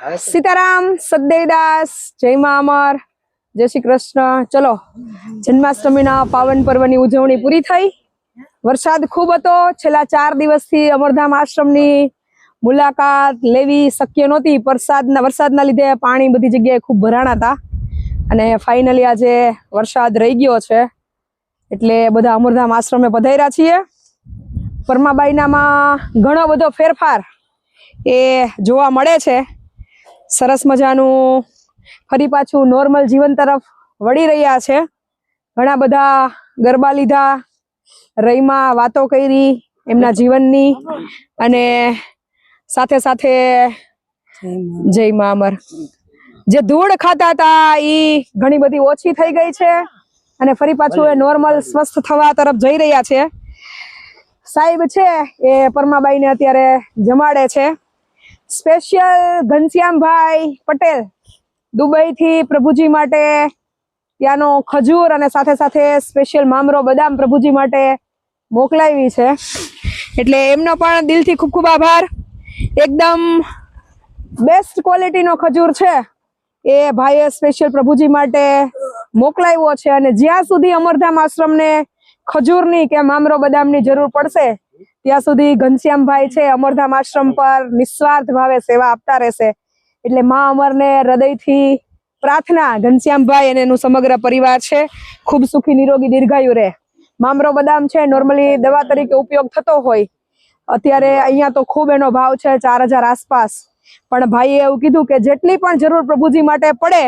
સીતારામ, સદેવદાસ, જય મા અમર, જય શ્રી કૃષ્ણ. ચલો, જન્માષ્ટમીના પાવન પર્વની ઉજવણી પૂરી થઈ. વરસાદ ખૂબ હતો. છેલ્લા ચાર દિવસથી અમરધામ આશ્રમની મુલાકાત લેવી શક્ય નહોતી. વરસાદના વરસાદના લીધે પાણી બધી જગ્યાએ ખૂબ ભરાણા હતા. અને ફાઇનલી આજે વરસાદ રહી ગયો છે. એટલે બધા અમરધામ આશ્રમે પધાર્યા છીએ. પરમાબાઈનામાં ઘણો બધો ફેરફાર એ જોવા મળે છે. સરસ મજાનું ફરી પાછું નોર્મલ જીવન તરફ વળી રહ્યા છે. ઘણા બધા ગરબા લીધા, રહીમાં વાતો કરી, એમના જીવનની અને સાથે સાથે જય મા અમર જે ધૂળ ખાતા હતા એ ઘણી બધી ઓછી થઈ ગઈ છે અને ફરી પાછું એ નોર્મલ સ્વસ્થ થવા તરફ જઈ રહ્યા છે. સાહેબ છે એ પરમાબાઈને અત્યારે જમાડે છે. સ્પેશિયલ ઘનશ્યામભાઈ પટેલ દુબઈથી પ્રભુજી માટે ત્યાંનો ખજૂર અને સાથે સાથે સ્પેશિયલ મામરો બદામ પ્રભુજી માટે મોકલાવી છે. એટલે એમનો પણ દિલથી ખૂબ ખૂબ આભાર. એકદમ બેસ્ટ ક્વોલિટીનો ખજૂર છે. એ ભાઈએ સ્પેશિયલ પ્રભુજી માટે મોકલાવ્યો છે અને જ્યાં સુધી અમરધામ આશ્રમને ખજૂરની કે મામરો બદામની જરૂર પડશે ત્યાં સુધી ઘનશ્યામભાઈ છે અમરધામ આશ્રમ પર નિસ્વાર્થ ભાવે સેવા આપતા રહેશે. એટલે મા અમરને હૃદયથી પ્રાર્થના ઘનશ્યામભાઈ અને એનું સમગ્ર પરિવાર છે. ખૂબ સુખી નિરોગી દીર્ઘાયુ રહે. મામરો બદામ છે નોર્મલી દવા તરીકે ઉપયોગ થતો હોય. અત્યારે અહીંયા તો ખૂબ એનો ભાવ છે ચાર હજાર આસપાસ. પણ ભાઈએ એવું કીધું કે જેટલી પણ જરૂર પ્રભુજી માટે પડે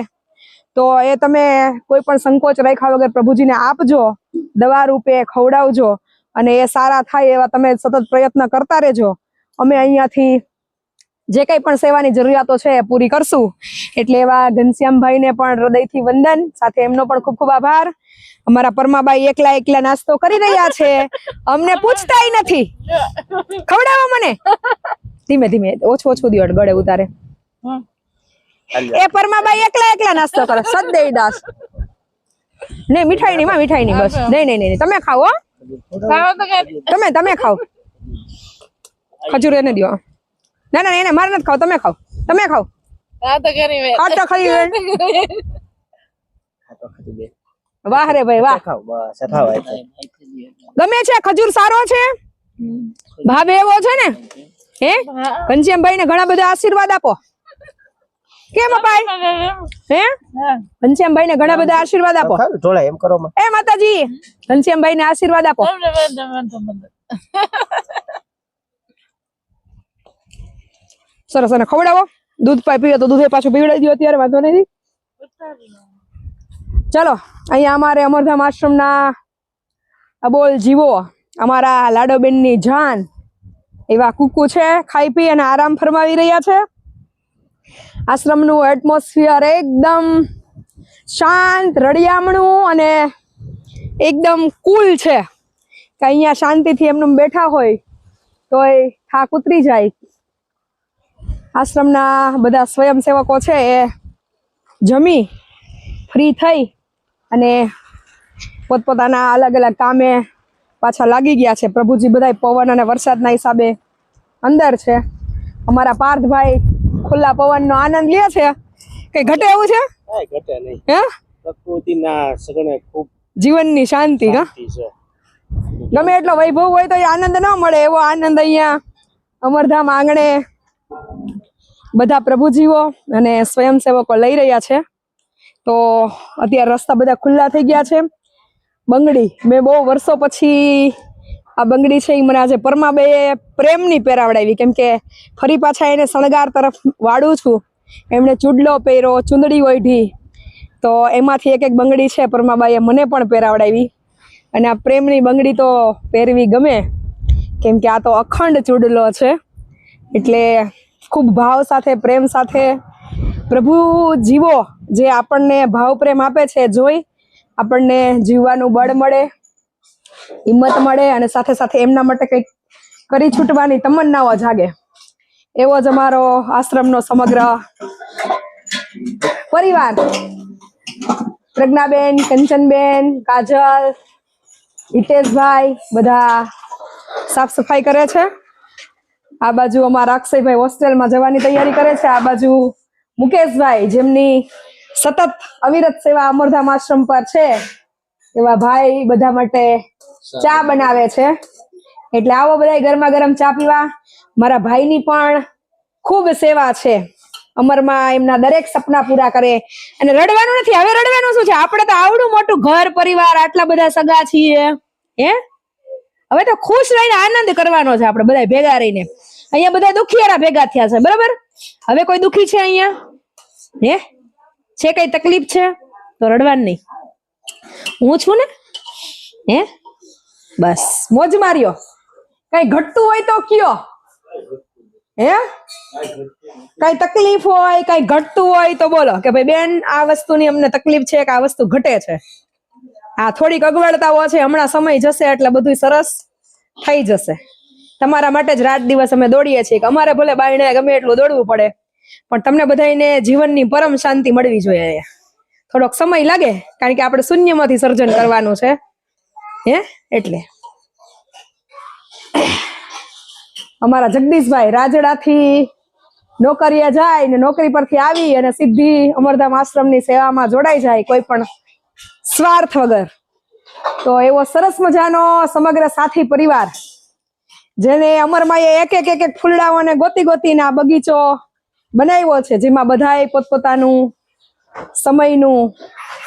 તો એ તમે કોઈ પણ સંકોચ રાખ્યા વગર પ્રભુજીને આપજો. દવા રૂપે ખવડાવજો. અને એ સારા થાય એવા તમે સતત પ્રયત્ન કરતા રહેજો. અમે અહીંયાથી જે કંઈ પણ સેવાની જરૂરિયાતો છે એ પૂરી કરશું. એટલે એવા ઘનશ્યામભાઈને પણ હૃદયથી વંદન સાથે એમનો પણ ખૂબ ખૂબ આભાર. અમારા પરમાબાઈ એકલા એકલા નાસ્તો કરી રહ્યા છે. અમને પૂછતાય નથી. ખવડાવો મને. ધીમે ધીમે ઓછું ઓછું દિવડ ગળે ઉતારે. એ પરમાબાઈ એકલા એકલા નાસ્તો કરે. સદદેવદાસ નહીં મીઠાઈ નહીં માં મીઠાઈ નહીં બસ નહીં નહીં નહીં. તમે ખાઓ હો. તમે તમે ખાઓ. ખજૂર એને દો ના ના એને મારે નથી ખાવ તમે ખાઓ. તમે ખાવ તો ખાઈ વાહ રે ભાઈ વાહ. ગમે છે ખજૂર સારો છે. ભાવે એવો છે ને? હે? ઘનશ્યામભાઈ ને ઘણા બધા આશીર્વાદ આપો. કેમ અપાય હે? ઘનશ્યામભાઈ ને ઘણા બધા આશીર્વાદ આપો. ઢોળા એમ કરો એ માતાજી ઘનશ્યામભાઈ ને આશીર્વાદ આપો. સરસ અને ખવડાવો. દૂધ પાઈ પીવે તો દૂધે પાછું પીવડાવી દો અત્યારે વાંધો નથી. ચલો અહીંયા અમારે અમરધામ આશ્રમના અબોલ જીવો અમારા લાડોબેનની જાન એવા કુકુ છે ખાઈ પી અને આરામ ફરમાવી રહ્યા છે. આશ્રમનું એટમોસ્ફિયર એકદમ શાંત, રળિયામણું અને એકદમ કુલ છે. કે અહીંયા શાંતિથી એમનું બેઠા હોય તોય થાક ઉતરી જાય. આશ્રમના બધા સ્વયંસેવકો છે એ જમી ફ્રી થઈ અને પોતપોતાના અલગ અલગ કામે પાછા લાગી ગયા છે. પ્રભુજી બધા પવન અને વરસાદના હિસાબે અંદર છે. અમારા પાર્થભાઈ ખુલ્લા પવનનો આનંદ લે છે? કઈ ઘટે એવું છે? ઘટે નહીં. હે? પ્રકૃતિના સગણે ખૂબ જીવનની શાંતિ હા? ગમે એટલો વૈભવ હોય તો એ આનંદ ન મળે. એવો આનંદ અહીંયા અમરધામ આંગણે બધા પ્રભુજીઓ અને સ્વયંસેવકો લઈ રહ્યા છે. તો અત્યારે રસ્તા બધા ખુલ્લા થઈ ગયા છે. બંગડી મેં બહુ વર્ષો પછી આ બંગડી છે એ મને આજે પરમાબે પ્રેમની પહેરાવડાવી. કેમ કે ફરી પાછા એને શણગાર તરફ વાળું છું. એમણે ચૂડલો પહેર્યો ચૂંદડી ઓઢી. તો એમાંથી એક એક બંગડી છે પરમાબાઈએ મને પણ પહેરાવડાવી. અને આ પ્રેમની બંગડી તો પહેરવી ગમે. કેમ કે આ તો અખંડ ચૂડલો છે. એટલે ખૂબ ભાવ સાથે, પ્રેમ સાથે પ્રભુ જીવો, જે આપણને ભાવ પ્રેમ આપે છે, જોઈ આપણને જીવવાનું બળ મળે. હિંમત મળે અને સાથે સાથે એમના માટે કંઈક કરી છૂટવાની તમન્નાઓ જાગે. એવો જ અમારો આશ્રમનો સમગ્ર પરિવાર. પ્રજ્ઞાબેન, કંચનબેન, કાજલ, હિતેશભાઈ બધા સાફ સફાઈ કરે છે. આ બાજુ અમારા અક્ષયભાઈ હોસ્ટેલમાં જવાની તૈયારી કરે છે. આ બાજુ મુકેશભાઈ જેમની સતત અવિરત સેવા અમરધામ આશ્રમ પર છે. એવા ભાઈ બધા માટે ચા બનાવે છે. એટલે આવો બધા ગરમા ગરમ ચા પીવા. મારા ભાઈની પણ ખૂબ સેવા છે. અમરમાં એમના દરેક સપના પૂરા કરે. અને રડવાનું નથી, હવે રડવાનું શું છે? આપણે તો આવડું મોટું ઘર, પરિવાર, આટલા બધા સગા છીએ. હે? હવે તો ખુશ રહીને આનંદ કરવાનો છે આપણે બધા ભેગા રહીને. અહીંયા બધા દુખિયારા ભેગા થયા છે, બરાબર? હવે કોઈ દુખી છે અહીંયા? હે? છે કઈ તકલીફ છે? તો રડવાનું નહીં. હું છું ને? હે? બસ. મોજ માર્યો. કઈ ઘટતું હોય તો કયો. હે? કઈ તકલીફ હોય, કઈ ઘટતું હોય તો બોલો. કે ભાઈ, બેન, આ વસ્તુની અમને તકલીફ છે કે આ વસ્તુ ઘટે છે? આ થોડીક અગવડતાઓ છે. હમણાં સમય જશે એટલે બધું સરસ થઈ જશે. તમારા માટે જ રાત દિવસ અમે દોડીએ છીએ. કે અમારે ભલે બાયણે ગમે એટલું દોડવું પડે, પણ તમને બધાને જીવનની પરમ શાંતિ મળવી જોઈએ થોડોક સમય લાગે, કારણ કે આપણે શૂન્યમાંથી સર્જન કરવાનું છે. હે? એટલે. અમારા જગદીશભાઈ રાજડાથી નોકરીએ જાય ને નોકરી પરથી આવી અને સીધી અમરધામ આશ્રમની સેવામાં જોડાઈ જાય કોઈ પણ સ્વાર્થ વગર. તો એવો સરસ મજાનો સમગ્ર સાથી પરિવાર, જેને અમરમાએ એક એક એક ફૂલડાઓને ગોતી ગોતીને આ બગીચો બનાવ્યો છે, જેમાં બધાએ પોતપોતાનું સમયનું,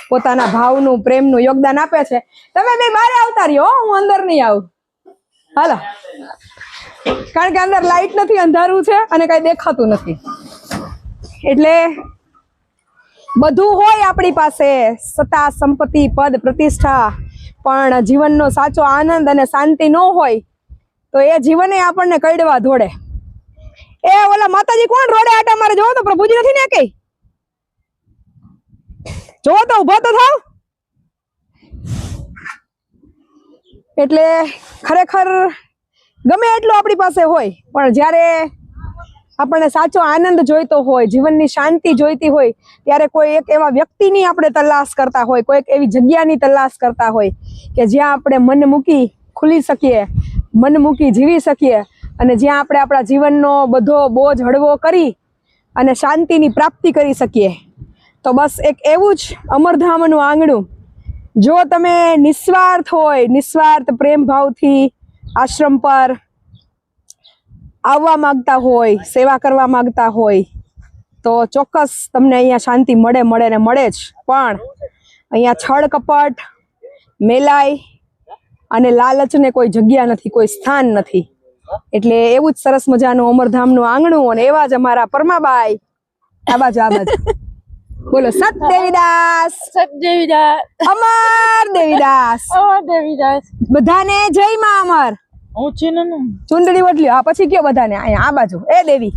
પોતાના ભાવનું, પ્રેમનું યોગદાન આપે છે. તમે બે બારે આવતા રહ્યો હું અંદર નહીં આવું. હાલો. કારણ કે અંદર લાઈટ નથી, અંધારું છે અને કઈ દેખાતું નથી. એટલે બધું હોય આપણી પાસે. સત્તા, સંપત્તિ, પદ, પ્રતિષ્ઠા. પણ જીવનનો સાચો આનંદ અને શાંતિ ન હોય, તો એ જીવને આપણને કડવા ધોડે એ ઓલા માતાજી કોણ રોડે આટા મારે જોવો તો પ્રભુજી નથી ને કઈ જોવો તો ઊભો તો થાવ. એટલે ખરેખર ગમે એટલું આપણી પાસે હોય, પણ જ્યારે આપણને સાચો આનંદ જોઈતો હોય, જીવનની શાંતિ જોઈતી હોય, ત્યારે કોઈ એક એવા વ્યક્તિની આપણે તલાશ કરતા હોય કોઈક એવી જગ્યાની તલાશ કરતા હોય, કે જ્યાં આપણે મન મૂકી ખુલી શકીએ, મન મૂકી જીવી શકીએ, અને જ્યાં આપણે આપણા જીવનનો બધો બોજ હળવો કરી અને શાંતિની પ્રાપ્તિ કરી શકીએ. તો બસ એક એવું જ અમરધામનું આંગણું. જો તમે નિસ્વાર્થ હોય, નિસ્વાર્થ પ્રેમ ભાવથી આશ્રમ પર આવવા માંગતા હોય, સેવા કરવા માગતા હોય, તો ચોક્કસ તમને અહીંયા શાંતિ મળે મળે ને મળે જ. પણ અહીંયા છળ કપટ, મેલાઈ અને લાલચને કોઈ જગ્યા નથી, કોઈ સ્થાન નથી. એટલે એવું જ સરસ મજાનું અમરધામનું આંગણું અને એવા જ અમારા પરમાબાઈ. આવા જ આ બાજુ બોલો સત દેવીદાસ સત દેવીદાસ અમર દેવીદાસ. અમાર દેવીદાસ. બધાને જય માં અમર. હું ચીનનું ચુંદડી વડલ્યો આ પછી કયો બધાને? અહીંયા આ બાજુ. એ દેવી.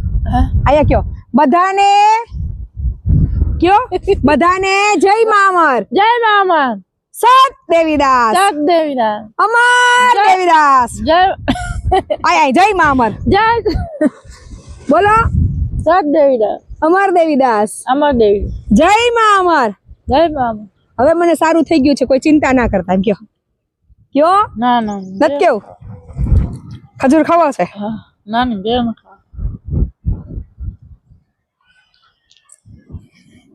અહીંયા કયો. બધાને કયો? બધાને જય માં અમર. જય મામા સત દેવીદાસ સત દેવીદાસ અમર દેવીદાસ. જય. આય આય જય માં અમર. જય. બોલો. સત દેવીદાસ અમર દેવીદાસ અમર દેવી. જય માં અમર. જય માં હવે મને સારું થઈ ગયું છે કોઈ ચિંતા ના કરતા એમ કયો. કયો? ના ના નથી કેવું ખજૂર ખાવા છે? ના ના બે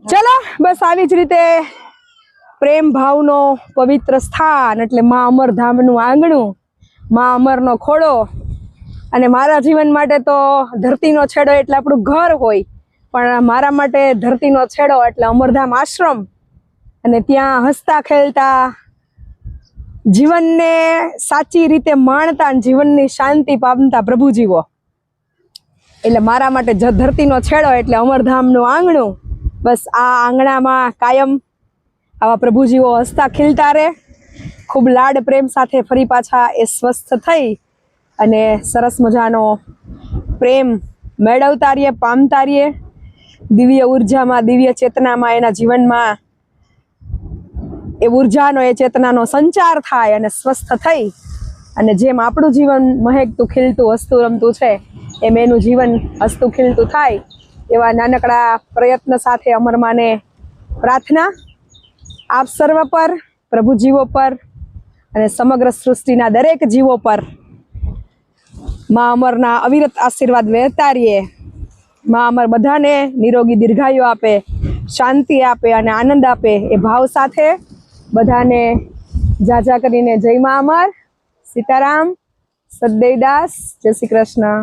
ચલો બસ આવી જ રીતે પ્રેમ ભાવનો પવિત્ર સ્થાન એટલે મા અમરધામનું આંગણું મા અમરનો ખોડો અને મારા જીવન માટે તો ધરતીનો છેડો એટલે આપણું ઘર હોય. પણ મારા માટે ધરતીનો છેડો એટલે અમરધામ આશ્રમ. અને ત્યાં હસતા ખેલતા, જીવનને સાચી રીતે માણતા અને જીવનની શાંતિ પામતા પ્રભુજીવો એટલે મારા માટે ધરતીનો છેડો એટલે અમરધામનું આંગણું. બસ આ આંગણામાં કાયમ આવા પ્રભુજીઓ હસતા ખીલતા રહે. ખૂબ લાડ પ્રેમ સાથે ફરી પાછા એ સ્વસ્થ થઈ અને સરસ મજાનો પ્રેમ મેળવતા રહીએ, પામતા રહીએ. દિવ્ય ઉર્જામાં, દિવ્ય ચેતનામાં, એના જીવનમાં એ ઉર્જાનો, એ ચેતનાનો સંચાર થાય અને સ્વસ્થ થઈ. અને જેમ આપણું જીવન મહેકતું, ખીલતું હસતું રમતું છે, એમ એનું જીવન હસતું ખીલતું થાય, એવા નાનકડા પ્રયત્ન સાથે અમરમાને પ્રાર્થના. આપ સર્વ પર, પ્રભુ જીવો પર અને સમગ્ર સૃષ્ટિના દરેક જીવો પર મા અમરના અવિરત આશીર્વાદ વહેતા રહીએ માં અમર બધાને નિરોગી દીર્ઘાયુ આપે, શાંતિ આપે અને આનંદ આપે એ ભાવ સાથે બધાને જાજા કરીને જય માં અમર. સીતારામ સદદેવદાસ જય શ્રી કૃષ્ણ.